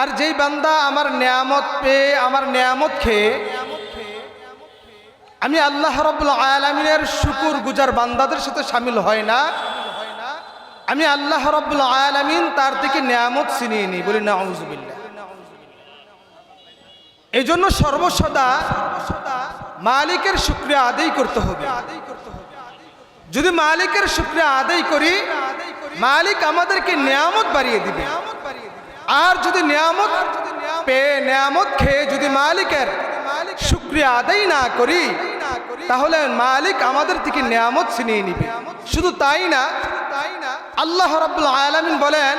আর যেই বান্দা আমার নেয়ামত পেয়ে আমার নেয়ামত খেয়ে, আমি আল্লাহ রব্বুল আলমিনের শুকুর গুজার বান্দাদের সাথে সামিল হয় না। আমি আল্লাহ রব্বুল আয়ালামিন তার থেকে নেয়ামত ছিনিয়ে নিই। বলি না আউজুবিল্লা এই জন্য সর্বসদা মালিকের শুক্রিয়া আদায় করতে হবে। যদি মালিকের শুক্রিয়া আদায় করি, মালিক আমাদেরকে নিয়ামত বাড়িয়ে দিবে। আর যদি নিয়ামত পেয়ে নিয়ামত খেয়ে যদি মালিকের শুক্রিয়া আদায় না করি, তাহলে মালিক আমাদের থেকে নিয়ামত ছিনিয়ে নিবে। শুধু তাই না, আল্লাহ রাব্বুল আলামিন বলেন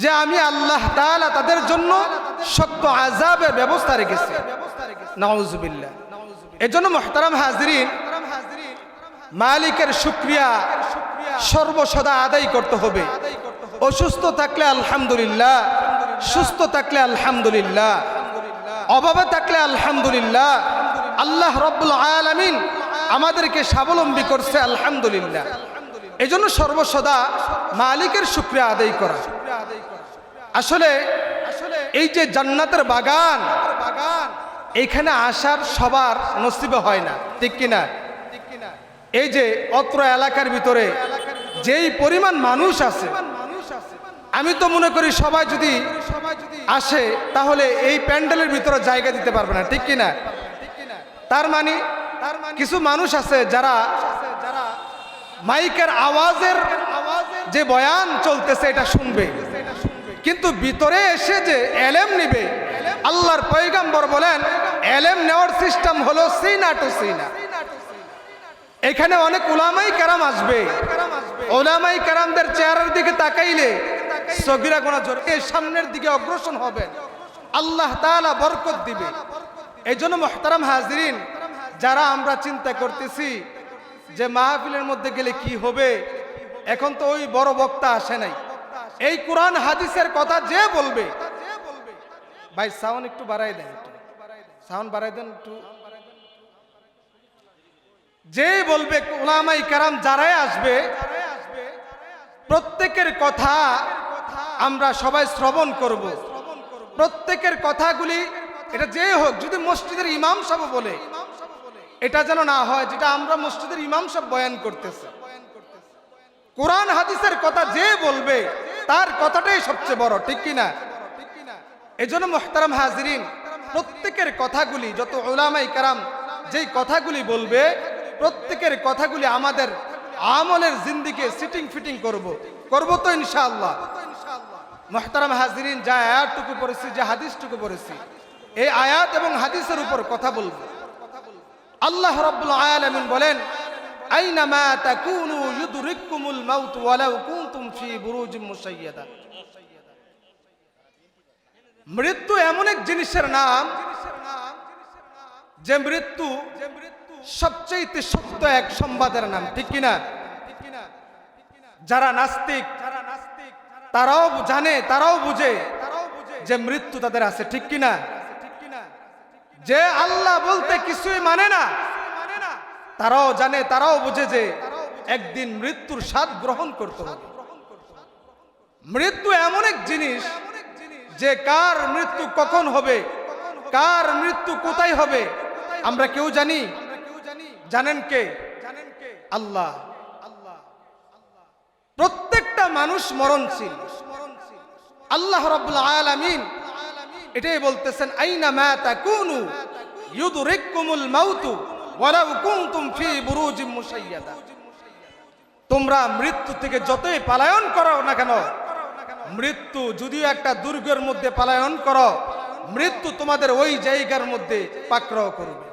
যে আমি আল্লাহ তাদের জন্য শক্ত আযাবের ব্যবস্থা রেখেছি। নাউজুবিল্লাহ এজন্য মুহতারাম হাজরিন, মালিকের শুক্রিয়া সর্বসদা আদায় করতে হবে। অসুস্থ থাকলে আলহামদুলিল্লাহ, সুস্থ থাকলে আলহামদুলিল্লাহ, অভাবে থাকলে আলহামদুলিল্লাহ, আল্লাহ রব্বুল আলামিন আমাদেরকে স্বাবলম্বী করছে আলহামদুলিল্লাহ। এই জন্য সর্বসদা মালিকের শুক্রিয়া আদায় করা। আসলে এই যে জান্নাতের বাগান, এখানে আসার সবার নসিবে হয় না, ঠিক কিনা? এই যে অত্র এলাকার ভিতরে যেই পরিমাণ মানুষ আছে, আমি তো মনে করি সবাই যদি আসে, তাহলে এই প্যান্ডেলের ভিতরে জায়গা দিতে পারবে না, ঠিক কিনা? তার মানে কিছু মানুষ আছে যারা মাইকের আওয়াজের যে বয়ান চলতেছে, এটা শুনবে। কিন্তু ভিতরে এসে যে এলেম নিবে, আল্লাহর পয়গাম্বর বলেন, এলেম নেওয়ার সিস্টেম হলো সিনা টু সিনা। এখানে অনেক ওলামাই কারাম আসবে। ওলামাই কারামদের চেহারার দিকে তাকাইলে সগিরা গোনা জোর। সামনের দিকে অগ্রসর হবেন আল্লাহ তাআলা বরকত দিবে। এই জন্য মহতারাম হাজরিন, যারা আমরা চিন্তা করতেছি যে মাহফিলের মধ্যে গেলে কি হবে, এখন তো ওই বড় বক্তা আসে নাই। এই কোরআন হাদিসের কথা যে বলবে, ভাই সাউন্ড একটু বাড়াই দেন সাউন্ড বাড়াই দেন একটু। যে বলবে ওলামাই কারাম যারাই আসবে প্রত্যেকের কথা আমরা সবাই শ্রবণ করব। প্রত্যেকের কথাগুলি, এটা যে হোক, যদি মসজিদের ইমাম সাহেব বলে, এটা যেন না হয়, যেটা আমরা মসজিদের ইমাম সাহেব বয়ান করতেছে। কোরআন, হাদিসের কথা যে বলবে, তার কথাটাই সবচেয়ে বড়, ঠিক কিনা এই জন্য মোহতারাম হাজরিন, প্রত্যেকের কথাগুলি, যত ওলামাই কারাম যেই কথাগুলি বলবে, প্রত্যেকের কথাগুলি আমাদের আমলের জিন্দিকে সিটিং ফিটিং করব। করব তো ইনশাআল্লাহ। মোহতারাম হাজরিন, যা আয়াতটুকু পড়েছি, যে হাদিসটুকু পড়েছি, এই আয়াত এবং হাদিসের উপর কথা বলব। আল্লাহ রাব্বুল আলামিন বলেন আইনামা তাকুনু ইউদরিকুমুল মাউত ওয়ালাউ কুনতুম ফি বুরুজিম মুশাইয়াদা। মৃত্যু এমন এক জিনিসের নাম, যে মৃত্যু সবচেয়ে সত্য এক সংবাদের নাম, ঠিক কিনা? যারা নাস্তিক, তারাও জানে, তারাও বুঝে যে মৃত্যু তাদের আছে, ঠিক কিনা? যে আল্লাহ বলতে কিছুই মানে না, তারাও জানে, তারাও বুঝে যে একদিন মৃত্যুর স্বাদ গ্রহণ করতে হবে। মৃত্যু এমন এক জিনিস যে কার মৃত্যু কখন হবে, কার মৃত্যু কোথায় হবে, আমরা কেউ জানি। জানেন কে? জানেন কে আল্লাহ। প্রত্যেকটা মানুষ মরণশীল। আল্লাহ রাব্বুল আলামিন এটাই বলতেছেন, আইনা মা তাকুনু ইউদরিকুমুল মাউতু ওয়ালাউ কুনতুম ফি বুরুজিম মুশাইয়াদা। তোমরা মৃত্যু থেকে যতই পালায়ন করো না কেন, মৃত্যু যদিও একটা দুর্গের মধ্যে পালায়ন করো, মৃত্যু তোমাদের ওই জায়গার মধ্যে পাকড়াও করবে।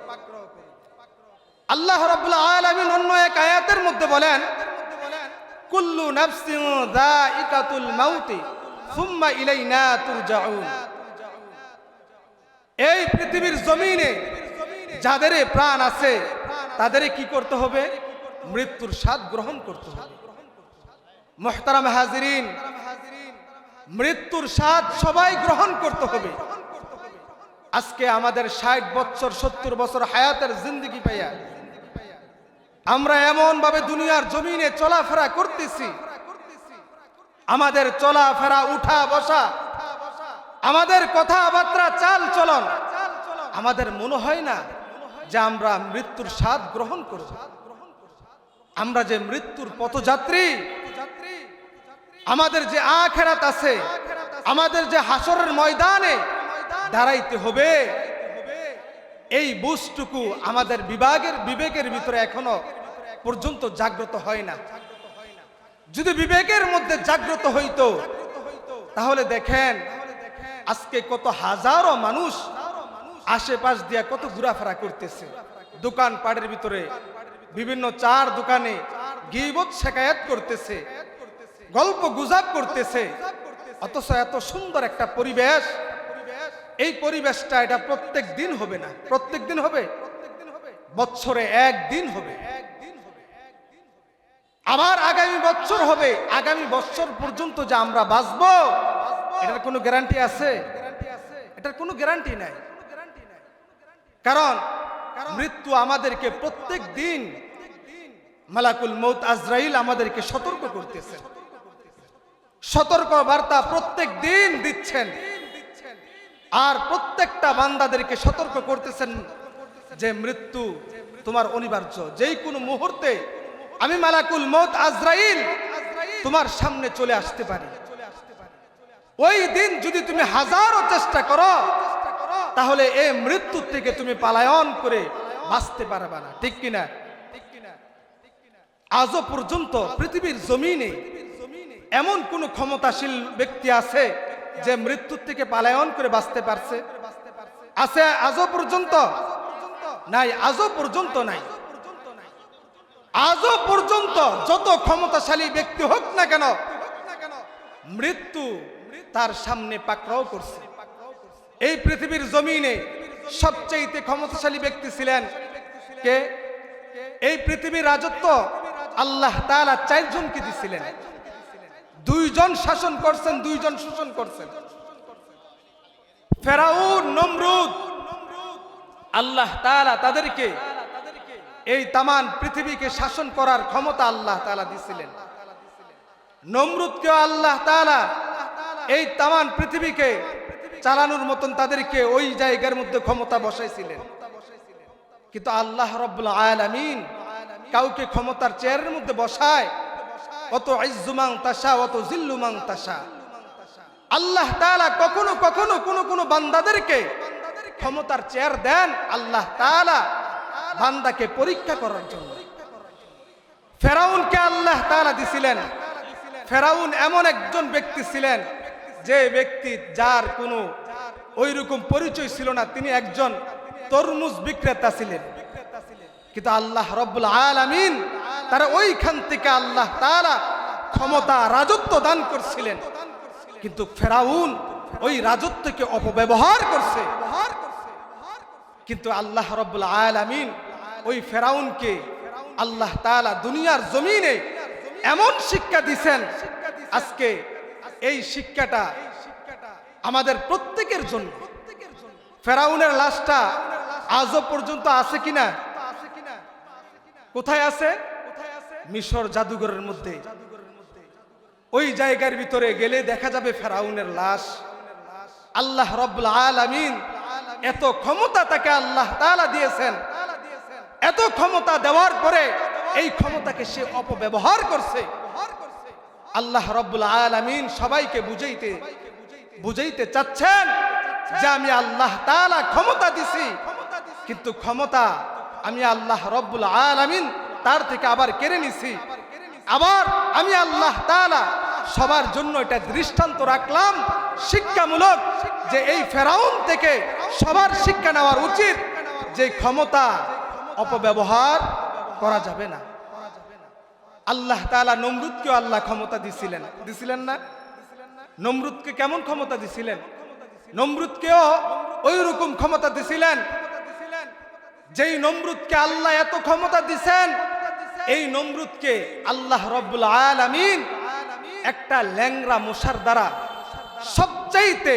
আল্লাহ রাব্বুল আলামিন অন্য এক আয়াতের মধ্যে বলেন, কুল্লু নাফসিন মাউতি সুম্মা ইলাইনা তুরজাউন। এই পৃথিবীর জমিনে যাদের প্রাণ আছে তাদের কি করতে হবে? মৃত্যুর স্বাদ গ্রহণ করতে হবে। মোহতারাম হাজিরিন, মৃত্যুর স্বাদ সবাই গ্রহণ করতে হবে। আজকে আমাদের ষাট বছর সত্তর বছর হায়াতের জিন্দগি পাইয়া আমরা এমন ভাবে দুনিয়ার জমিনে চলাফেরা করতেছি। আমাদের চলাফেরা, উঠা, বসা, আমাদের কথাবার্তা চাল চলন আমাদের মনে হয় না যে আমরা মৃত্যুর স্বাদ গ্রহণ করব। আমরা যে মৃত্যুর পথযাত্রী, আমাদের যে আখেরাত আছে, আমাদের যে হাসরের ময়দানে দাঁড়াইতে হবে। এই বুঝটুকু আমাদের বিভাগের, বিবেকের ভিতরে এখনও পর্যন্ত জাগ্রত হয় না। যদি বিবেকের মধ্যে জাগ্রত হইতো, তাহলে দেখেন আজকে কত হাজারো মানুষ আশেপাশ দিয়া কত ঘোরাফেরা করতেছে। দোকান পাড়ের ভিতরে, বিভিন্ন চার দোকানে গিবত শেখায়াত করতেছে, গল্প গুজাব করতেছে। অথচ এত সুন্দর একটা পরিবেশ এই পরিবেশটা এটা প্রত্যেক দিন হবে না। প্রত্যেক দিন হবে? বছরে একদিন হবে। আবার আগামী বছর হবে। আগামী বছর পর্যন্ত যে আমরা বাঁচবো, এটার কোনো গ্যারান্টি আছে? এটার কোনো গ্যারান্টি নাই। কারণ মৃত্যু আমাদেরকে প্রত্যেক দিন মালাকুল মৌত আজরাইল আমাদেরকে সতর্ক করতেছে। সতর্ক বার্তা প্রত্যেক দিন দিচ্ছেন। আর প্রত্যেকটা বান্দাদেরকে সতর্ক করতেছেন যে মৃত্যু তোমার অনিবার্য। যেই কোনো মুহূর্তে আমি মালাকুল মৌত আজরাইল তোমার সামনে চলে আসতে পারি। ওই দিন যদি তুমি হাজারো চেষ্টা করো, তাহলে এই মৃত্যুর থেকে তুমি পালায়ন করে বাঁচতে পারবে না। ঠিক কিনা? আজও পর্যন্ত পৃথিবীর জমিনে এমন কোন ক্ষমতাশীল ব্যক্তি আছে যে মৃত্যুর থেকে পালায়ন করে বাঁচতে পারছে। আছে আজও পর্যন্ত? নাই, আজও পর্যন্ত নাই। আজও পর্যন্ত যত ক্ষমতাশালী ব্যক্তি হোক না কেন, মৃত্যু তার সামনে পাকড়াও করছে। এই পৃথিবীর জমিনে সবচেয়ে ক্ষমতাশালী ব্যক্তি ছিলেন কে? এই পৃথিবীর রাজত্ব আল্লাহ তাআলা চারজনকে দিছিলেন। দুইজন শাসন করছেন, দুইজন শোষণ করছেন। ফেরাউন, নমরুদ, আল্লাহ তাআলা তাদেরকে এই তামান পৃথিবীকে শাসন করার ক্ষমতা আল্লাহ তাআলা দিছিলেন। নমরুদকেও আল্লাহ তাআলা এই তামান পৃথিবীকে চালানোর মতন তাদেরকে ওই জায়গার মধ্যে ক্ষমতা বসাইছিলেন। কিন্তু আল্লাহ রব্বুল আলামিন কাউকে ক্ষমতার চেয়ারের মধ্যে বসায় অত ইজ্জুমাং তাসা অত জিল্লুমাং তাসা আল্লাহ তাআলা কখনো কখনো কোনো কোনো বান্দাদেরকে ক্ষমতার চেয়ার দেন আল্লাহ তাআলা বান্দাকে পরীক্ষা করার জন্য। ফেরাউনকে আল্লাহ তাআলা দিছিলেন। ফেরাউন এমন একজন ব্যক্তি ছিলেন যে ব্যক্তি যার কোনো ওই রকম পরিচয় ছিল না, তিনি একজন তরমুজ বিক্রেতা ছিলেন। কিন্তু আল্লাহ রব্বুল আলামিন তারা ওইখান থেকে আল্লাহ তাআলা ক্ষমতা, রাজত্ব দান করছিলেন। কিন্তু ফেরাউন ওই রাজত্বকে অপব্যবহার করছে। কিন্তু আল্লাহ রব্বুল আলামিন ওই ফেরাউনকে আল্লাহ তাআলা দুনিয়ার জমিনে এমন শিক্ষা দিছেন, আজকে এই শিক্ষাটা আমাদের প্রত্যেকের জন্য। ফেরাউনের লাশটা আজও পর্যন্ত আছে কিনা? কোথায় আছে? মিশর জাদুঘরের মধ্যে। ওই জায়গার ভিতরে গেলে দেখা যাবে ফেরাউনের লাশ। আল্লাহ রব্বুল আলামিন এত ক্ষমতা তাকে আল্লাহ তাআলা দিয়েছেন। এত ক্ষমতা দেওয়ার পরে এই ক্ষমতাকে সে অপব্যবহার করছে। আল্লাহ রব্বুল আলামিন সবাইকে বুঝাইতে বুঝাইতে চাচ্ছেন যে আমি আল্লাহ তাআলা ক্ষমতা দিছি। কিন্তু ক্ষমতা আমি আল্লাহ রব্বুল আলামিন তার থেকে আবার কেড়ে নিছি। আবার আমি আল্লাহ তাআলা সবার জন্য এটা দৃষ্টান্ত রাখলাম, শিক্ষামূলক, যে এই ফেরাউন থেকে সবার শিক্ষা নেওয়ার উচিত, যে ক্ষমতা অপব্যবহার করা যাবে না। আল্লাহ তাআলা নমরুদকেও আল্লাহ ক্ষমতা দিছিলেন। দিছিলেন না? নমরুদকে কেমন ক্ষমতা দিছিলেন? নমরুদকেও ওই রকম ক্ষমতা দিছিলেন যেই নমরুদকে আল্লাহ এত ক্ষমতা দিছেন, এই নমরুদকে আল্লাহ রব্বুল আলামিন একটা ল্যাংরা মশার দ্বারা সবচাইতে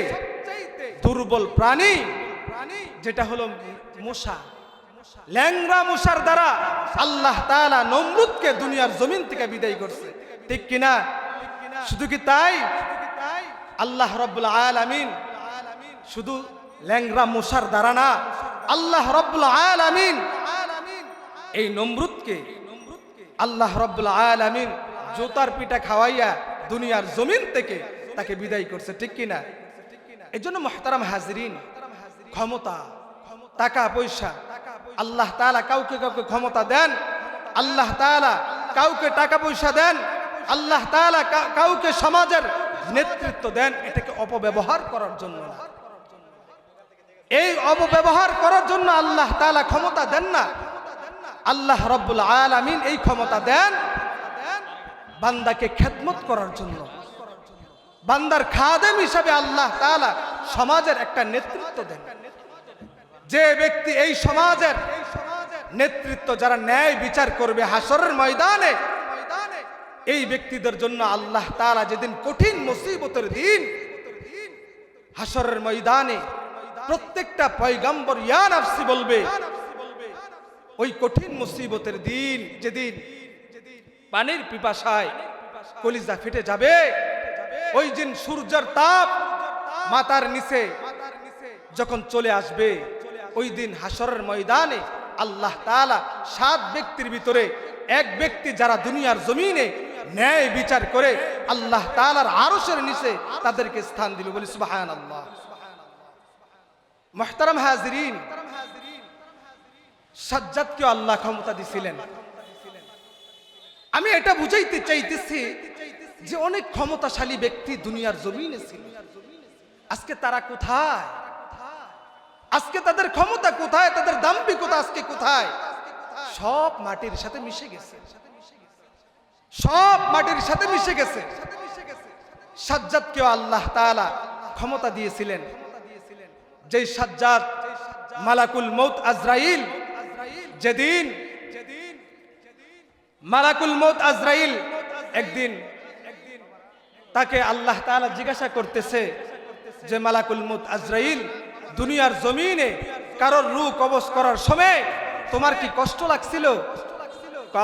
দুর্বল প্রাণী, যেটা হলো মশা। ল্যাংরা মশার দ্বারা আল্লাহ তাআলা নমরুদকে দুনিয়ার জমিন থেকে বিদায় করছে। ঠিক কিনা? শুধু কি তাই? আল্লাহ রব্বুল আলামিন শুধু ল্যাংরা মশার দ্বারা না আল্লাহ এই নমরুদকে আল্লাহ রব্বুল জোতার পিঠা খাওয়াইয়া দুনিয়ার জমিন থেকে তাকে বিদায় করছে, ঠিক কিনা? এই জন্য মহতারাম হাজরিন, ক্ষমতা, টাকা পয়সা, আল্লাহ তাআলা কাউকে কাউকে ক্ষমতা দেন, আল্লাহ তাআলা কাউকে টাকা পয়সা দেন, আল্লাহ তাআলা কা- কাউকে সমাজের নেতৃত্ব দেন, এটাকে অপব্যবহার করার জন্য না। এই অপব্যবহার করার জন্য আল্লাহ তাআলা ক্ষমতা দেন না। আল্লাহ রব্বুল আলামিন এই ক্ষমতা দেন বান্দাকে খেদমত করার জন্য। বান্দার খাদেম হিসাবে আল্লাহ তাআলা সমাজের একটা নেতৃত্ব দেন। যে ব্যক্তি এই সমাজের নেতৃত্ব যারা ন্যায় বিচার করবে হাসরের ময়দানে, এই ব্যক্তিদের জন্য আল্লাহ তাআলা যেদিন কঠিন মুসিবতের দিন হাসরের ময়দানে প্রত্যেকটা পয়গাম্বর ইয়া নাফসি বলবে ওই কঠিন মুসিবতের দিন যেদিন পানির পিপাসায় কলিজা ফেটে যাবে ওই দিন সূর্যের তাপ মাথার নিচে যখন চলে আসবে ওই দিন হাসরের ময়দানে আল্লাহ তাআলা সাত ব্যক্তির ভিতরে এক ব্যক্তি যারা দুনিয়ার জমিনে ন্যায় বিচার করে আল্লাহ তাআলার আরশের নিচে তাদেরকে স্থান দিল। বলি সুবহানাল্লাহ। মুহতারাম হাজিরিন, সাজ্জাদকে আল্লাহ ক্ষমতা দিছিলেন। আমি এটা বুঝাইতে চাইতেছি যে অনেক ক্ষমতাশালী ব্যক্তি দুনিয়ার জমিনে ছিল। আজকে তারা কোথায়? আজকে তাদের ক্ষমতা কোথায়? তাদের দাম্ভিকতা আজকে কোথায়? সব মাটির সাথে মিশে গেছে। সব মাটির সাথে মিশে গেছে। সাজ্জাদকেও আল্লাহ তাআলা ক্ষমতা দিয়েছিলেন। যেই সাজ্জাদ মালাকুল মৌত আজরাইল, যেদিন মালাকুল মৌত আজরাইল একদিন তাকে আল্লাহ তাআলা জিজ্ঞাসা করতেছে যে, মালাকুল মৌত আজরাইল, দুনিয়ার জমিনে কারোর রূপ কবজ করার সময় তোমার কি কষ্ট লাগছিল?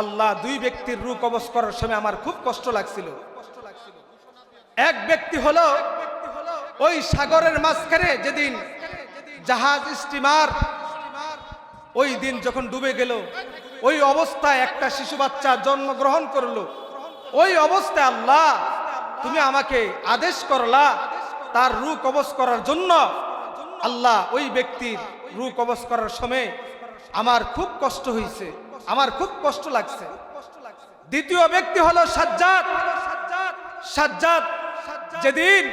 আল্লাহ, দুই ব্যক্তির রূপ কবজ করার সময় আমার খুব কষ্ট লাগছিল। এক ব্যক্তি হলো ওই সাগরের মাঝখানে যেদিন জাহাজ স্টিমার, ওই দিন যখন ডুবে গেল, ওই অবস্থায় একটা শিশু বাচ্চা জন্মগ্রহণ করল। ওই অবস্থায় আল্লাহ, তুমি আমাকে আদেশ করলা তার রু কবজ করার জন্য। আল্লাহ ওই ব্যক্তির রু কবজ করার সময় আমার খুব কষ্ট হয়েছে, আমার খুব কষ্ট লাগছে। দ্বিতীয় ব্যক্তি হলো সাজ্জাদ সাজ্জাদ, যেদিন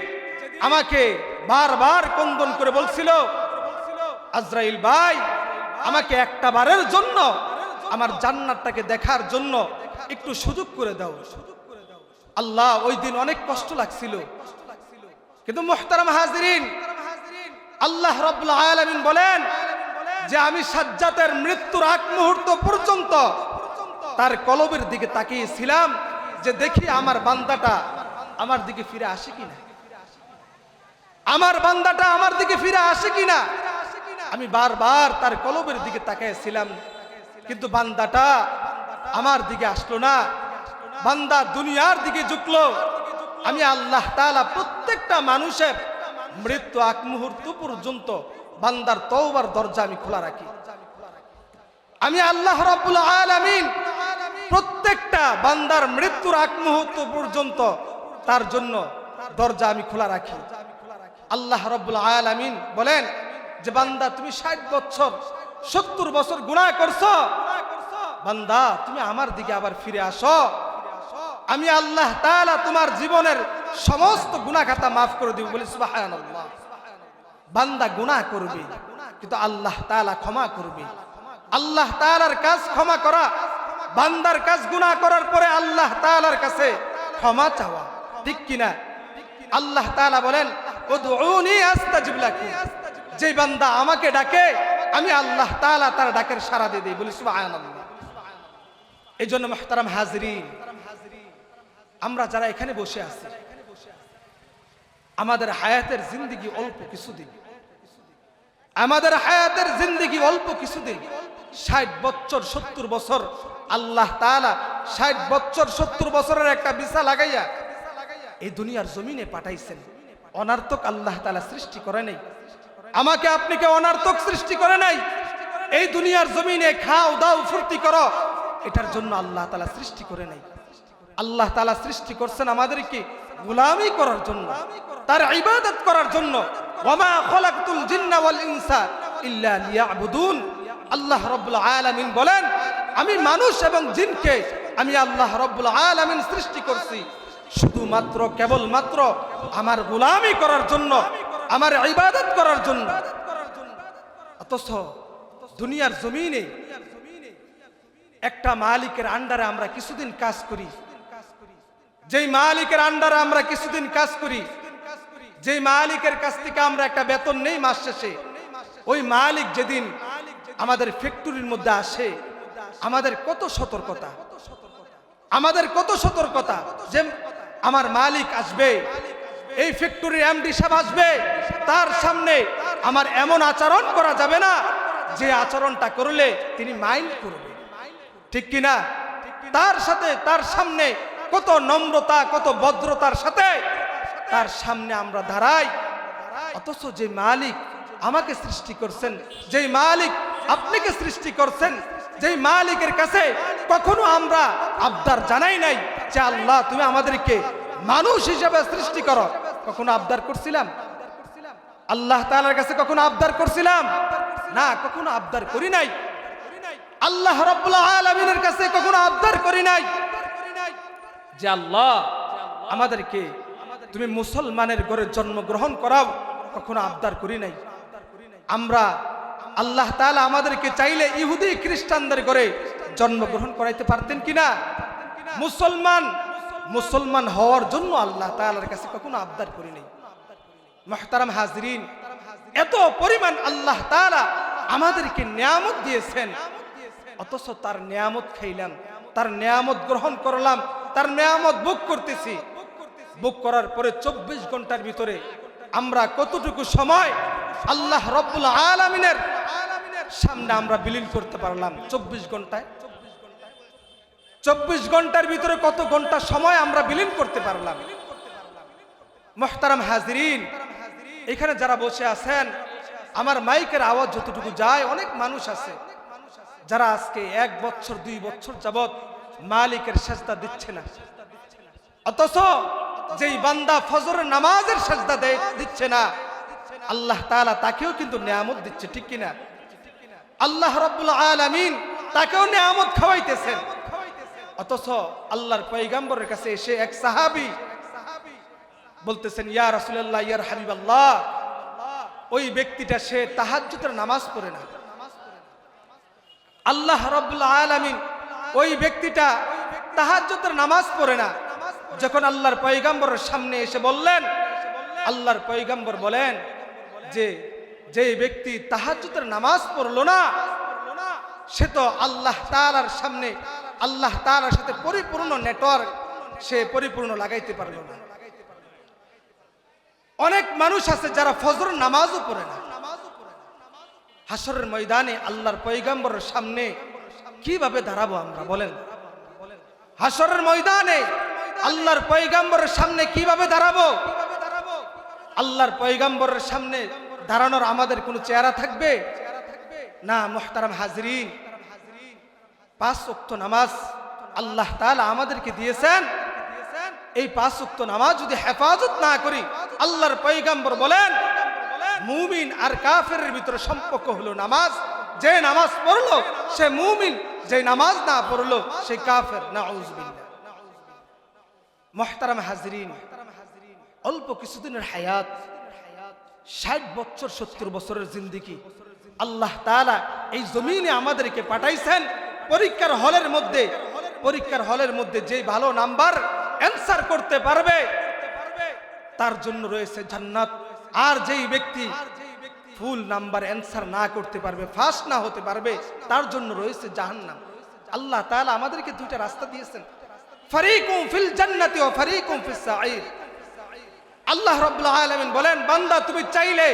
আমাকে বারবার কন্দন করে বলছিল, আজরাইল ভাই, আমাকে একটা বারের জন্য আমার জান্নাতটাকে দেখার জন্য একটু সুযোগ করে দাও। আল্লাহ ওই দিন অনেক কষ্ট লাগছিল। কিন্তু মোহতারাম হাজরিন, আল্লাহ রব্লা আলামিন বলেন যে আমি সাজ্জাতের মৃত্যুর আগ মুহূর্ত পর্যন্ত তার কলবের দিকে তাকিয়েছিলাম যে দেখি আমার বান্দাটা আমার দিকে ফিরে আসে কিনা। আমার বান্দাটা আমার দিকে ফিরে আসে কিনা? আমি বারবার তার কলবের দিকে তাকিয়েছিলাম কিন্তু বান্দাটা আমার দিকে আসলো না। বান্দা দুনিয়ার দিকে ঝুঁকলো। আমি আল্লাহ তাআলা প্রত্যেকটা মানুষের মৃত্যু আগ মুহূর্ত পর্যন্ত বান্দার তওবার দরজা আমি খোলা রাখি। আমি আল্লাহ রাব্বুল আলামিন প্রত্যেকটা বান্দার মৃত্যুর আগ মুহূর্ত পর্যন্ত তার জন্য দরজা আমি খোলা রাখি। আল্লাহ রব্বুল আলামিন বলেন যে, বান্দা, তুমি ষাট বছর, সত্তর বছর গুনাহ করছ। বান্দা, তুমি আমার দিকে আবার ফিরে আসো। আমি আল্লাহ তাআলা তোমার জীবনের সমস্ত গুনাহ খাতা মাফ করে দিব বলি বান্দা গুনাহ করবে, কিন্তু আল্লাহ তাআলা ক্ষমা করবে। আল্লাহ তাআলার কাজ ক্ষমা করা, বান্দার কাজ গুনাহ করার পরে আল্লাহ তাআলার কাছে ক্ষমা চাওয়া, ঠিক কিনা? আল্লাহ তাআলা বলেন যে বান্দা আমাকে ডাকে, আমি আল্লাহ তাআলা তার ডাকের সাড়া দিয়ে দিই এই জন্য মুহতারাম হাজরিন, আমরা যারা এখানে বসে আছি, আমাদের হায়াতের জিন্দিগি অল্প কিছুদিন। আমাদের হায়াতের জিন্দিগি অল্প কিছুদিন। ষাট বছর, সত্তর বছর, আল্লাহ ষাট বছর, সত্তর বছরের একটা বিছা লাগাইয়া এই দুনিয়ার জমিনে পাঠাইছেন। অনার্থক আল্লাহ তালা সৃষ্টি করে নাই। আমাকে আপনাকে অনার্থক সৃষ্টি করে নাই? এই দুনিয়ার জমিনে খাও, দাও, ফুর্তি করো। এটার জন্য আল্লাহ তালা সৃষ্টি করে নাই। আল্লাহ তালা সৃষ্টি করছেন আমাদেরকে গোলামি করার জন্য, তার ইবাদত করার জন্য। ইল্লা আল্লাহ রাব্বুল বলেন, আমি মানুষ এবং জিনকে আমি আল্লাহ রাব্বুল আলামিন সৃষ্টি করছি। শুধুমাত্র, কেবলমাত্র আমার গোলামি করার জন্য, আমার ইবাদত করার জন্য। অথচ দুনিয়ার জমিনে একটা মালিকের আন্ডারে আমরা কিছুদিন কাজ করি। যেই মালিকের আন্ডারে আমরা কিছুদিন কাজ করি, যেই মালিকের কাছ থেকে আমরা একটা বেতন নেই মাস শেষে, ওই মালিক যেদিন আমাদের ফ্যাক্টরির মধ্যে আসে, আমাদের কত সতর্কতা, আমাদের কত সতর্কতা যে আমার মালিক আসবে। এই ফ্যাক্টরির এমডি সাহেব আসবে। তার সামনে আমার এমন আচরণ করা যাবে না, যে আচরণটা করলে তিনি মাইন্ড করবে। ঠিক কিনা? তার সাথে, তার সামনে কত নম্রতা, কত ভদ্রতার সাথে তার সামনে আমরা দাঁড়াই। অথচ যে মালিক আমাকে সৃষ্টি করছেন, যেই মালিক আপনাকে সৃষ্টি করছেন যেই মালিকের কাছে কখনো আমরা আবদার জানাই নাই যে আল্লাহ, তুমি আমাদেরকে মানুষ হিসাবে সৃষ্টি করো। কখনো আবদার করছিলাম? আল্লাহ তাআলার কাছে কখনো আবদার করছিলাম? না, কখনো আবদার করি নাই। আল্লাহ রাব্বুল আলামিনের কাছে কখনো আবদার করি নাই যে আল্লাহ, আমাদেরকে তুমি মুসলমানের ঘরে জন্মগ্রহণ করাও। কখনো আবদার করি নাই। আমরা আল্লাহ তাআলা আমাদেরকে চাইলে ইহুদি খ্রিস্টানদের করে জন্মগ্রহণ করাইতে পারতেন কিনা? মুসলমান মুসলমান হওয়ার জন্য আল্লাহ তাআলার কাছে কখনো আবদার করি নাই। মহতারাম হাজরিন, এত পরিমাণ আল্লাহ তাআলা আমাদেরকে নিয়ামত দিয়েছেন। অথচ তার নিয়ামত খাইলাম, তার নিয়ামত গ্রহণ করলাম, তার নিয়ামত বুক করতেছি। বুক করার পরে চব্বিশ ঘণ্টার ভিতরে আমরা কতটুকু সময় আল্লাহ রব্বুল আলমিনের সামনে আমরা বিলীন করতে পারলাম চব্বিশ ঘন্টায়। চব্বিশ ঘণ্টার ভিতরে কত ঘণ্টা সময় আমরা বিলীন করতে পারলাম। মোহতারাম হাজরিন, এখানে যারা বসে আছেন, আমার মাইকের আওয়াজ যতটুকু যায়, অনেক মানুষ আছে, যারা আজকে এক বছর, দুই বছর যাবৎ মালিকের সেজদা দিচ্ছে না। অথচ যেই বান্দা ফজরের নামাজের সেজদা দিচ্ছে না। আল্লাহ তাআলা তাকেও কিন্তু নিয়ামত দিচ্ছে, ঠিক কিনা? আল্লাহ রাব্বুল আলামিন তাকেও নিয়ামত খাওয়াইতেছেন। অথচ আল্লাহর পয়গাম্বরের কাছে এসে এক সাহাবী বলতেছেন, ইয়া রাসূলুল্লাহ, ইয়ার হাবিবাল্লাহ। ওই ব্যক্তিটা সে তাহাজ্জুদের নামাজ পড়ে না। আল্লাহ রব্বুল আলামিন ওই ব্যক্তিটা তাহাজ্জুদের নামাজ পড়ে না। যখন আল্লাহর পয়গাম্বরের সামনে এসে বললেন, আল্লাহর পয়গাম্বর বলেন যে যে ব্যক্তি তাহাজুতের নামাজ পড়ল না, সে তো আল্লাহ তাআলার সামনে, আল্লাহ তাআলার সাথে পরিপূর্ণ নেটওয়ার্ক সে পরিপূর্ণ লাগাইতে পারল না। অনেক মানুষ আছে যারা ফজর নামাজও পড়ে না। হাসরের ময়দানে আল্লাহর পয়গাম্বরের সামনে কীভাবে দাঁড়াবো আমরা বলেন? হাসরের ময়দানে আল্লাহর পয়গাম্বরের সামনে কীভাবে দাঁড়াবো? আল্লাহর পয়গাম্বরের সামনে দাঁড়ানোর আমাদের কোনো চেহারা থাকবে? না, মোহতারাম হাজরিন। পাঁচ ওয়াক্ত নামাজ আল্লাহ আমাদেরকে দিয়েছেন। এই পাঁচ ওয়াক্ত নামাজ যদি হেফাজত না করি, আল্লাহর পয়গাম্বর বলেন, মুমিন আর কাফের ভিতরে সম্পর্ক হলো নামাজ। যে নামাজ পড়ল, সে মুমিন, যে নামাজ না পড়ল, সে কাফের। না মহতারাম হাজরিন অল্প কিছুদিনের হায়াত, ষাট বছর, সত্তর বছরের জিন্দিগি। আল্লাহ তাআলা এই জমিনে আমাদেরকে পাঠাইছেন। পরীক্ষার হলের মধ্যে, পরীক্ষার হলের মধ্যে যে ভালো নাম্বার অ্যান্সার করতে পারবে, তার জন্য রয়েছে জান্নাত। আর যেই ব্যক্তি ফুল নাম্বার অ্যান্সার না করতে পারবে ফার্স্ট না হতে পারবে, তার জন্য রয়েছে জাহান্নাম। আল্লাহ তাআলা আমাদেরকে দুইটা রাস্তা দিয়েছেন। ফারিকুম ফিল জান্নাতি ওয়া ফারিকুম ফিস সাঈর। আল্লাহ রাব্বুল আলামিন বলেন, বান্দা, তুমি চাইলে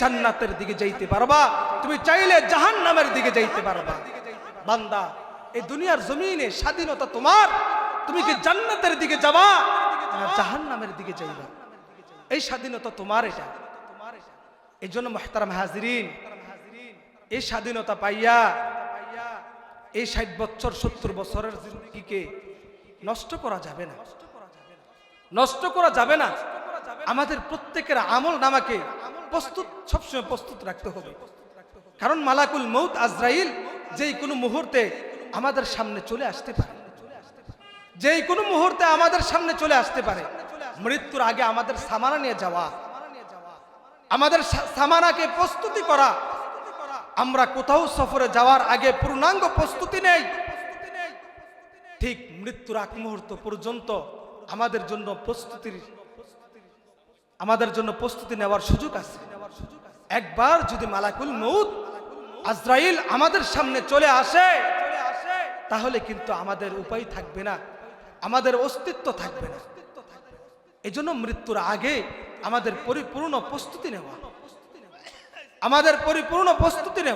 জান্নাতের দিকে যাইতে পারবা, তুমি চাইলে জাহান নামের দিকে যাইতে পারবা। বান্দা, এই দুনিয়ার জমিনে স্বাধীনতা তোমার, তুমি কি জান্নাতের দিকে যাবা জাহান নামের দিকে যাইবা? এই স্বাধীনতা তোমার এটা। এই জন্য মহতারাম হাজিরিন, এই স্বাধীনতা পাইয়া এই ষাট বছর, সত্তর বছরের জিন্দগিকে নষ্ট করা যাবে না। নষ্ট করা যাবে না। আমাদের প্রত্যেকের আমল নামাকে প্রস্তুত, সবসময় প্রস্তুত রাখতে হবে। কারণ মালাকুল মৌত আজরাইল যেই কোনো মুহূর্তে আমাদের সামনে চলে আসতে পারে। যেই কোনো মুহূর্তে আমাদের সামনে চলে আসতে পারে। মৃত্যুর আগে আমাদের সামানা নিয়ে যাওয়া, আমাদের সামানাকে প্রস্তুতি করা। আমরা কোথাও সফরে যাওয়ার আগে পূর্ণাঙ্গ প্রস্তুতি নেই। ঠিক মৃত্যুর আগ মুহূর্ত পর্যন্ত আমাদের জন্য প্রস্তুতির আমাদের জন্য প্রস্তুতি নেওয়ার সুযোগ আছে। একবার যদি মালাকুল মৌত আজরাইল আমাদের সামনে চলে আসে, তাহলে কিন্তু আমাদের উপায় থাকবে না, আমাদের অস্তিত্ব থাকবে না। এই জন্য মৃত্যুর আগে আমাদের পরিপূর্ণ প্রস্তুতি নেওয়া, আমাদের পরিপূর্ণ প্রস্তুতি নেওয়া।